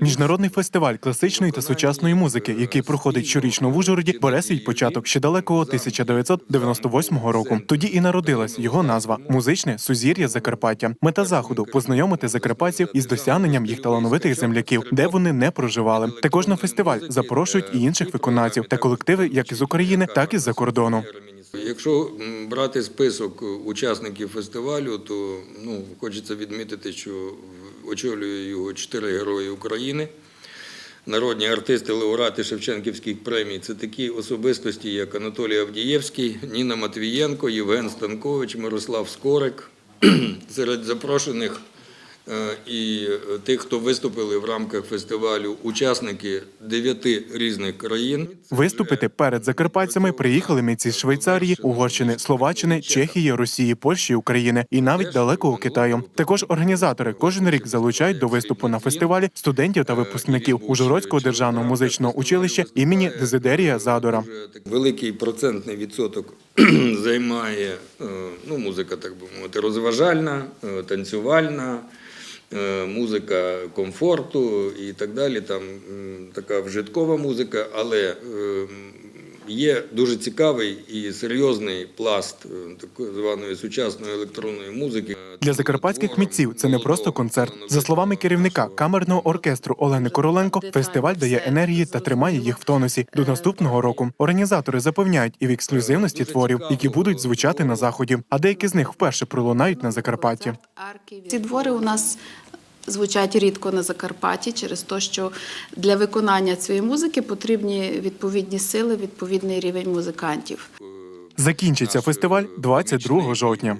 Міжнародний фестиваль класичної та сучасної музики, який проходить щорічно в Ужгороді, бере свій початок ще далекого 1998 року. Тоді і народилась його назва музичне сузір'я Закарпаття. Мета заходу познайомити закарпатців із досягненням їх талановитих земляків, де вони не проживали. Також на фестиваль запрошують і інших виконавців та колективи, як із України, так і з-за кордону. Якщо брати список учасників фестивалю, то ну, хочеться відмітити, що очолює його чотири герої України. Народні артисти, лауреати Шевченківських премій це такі особистості, як Анатолій Авдієвський, Ніна Матвієнко, Євген Станкович, Мирослав Скорик. Серед запрошених і е, тих, хто виступили в рамках фестивалю, учасники дев'яти різних країн. Виступити перед закарпатцями приїхали митці з Швейцарії, Угорщини, Словаччини, Чехії, Росії, Польщі, України і навіть далекого Китаю. Також організатори кожен рік залучають до виступу на фестивалі студентів та випускників Ужгородського державного музичного училища імені Дезидерія Задора. Великий процентний відсоток займає е, ну, музика, так би мовити, розважальна, е, танцювальна, е, музика комфорту і так далі. Там така вжиткова музика, але е, є дуже цікавий і серйозний пласт е, так званої сучасної електронної музики. Для закарпатських митців це не просто концерт. За словами керівника камерного оркестру Олени Короленко, фестиваль дає енергії та тримає їх в тонусі до наступного року. Організатори запевняють і в ексклюзивності творів, які будуть звучати на заході. А деякі з них вперше пролунають на Закарпатті. Ці твори у нас звучать рідко на Закарпатті через те, що для виконання цієї музики потрібні відповідні сили, відповідний рівень музикантів. Закінчиться фестиваль 22 жовтня.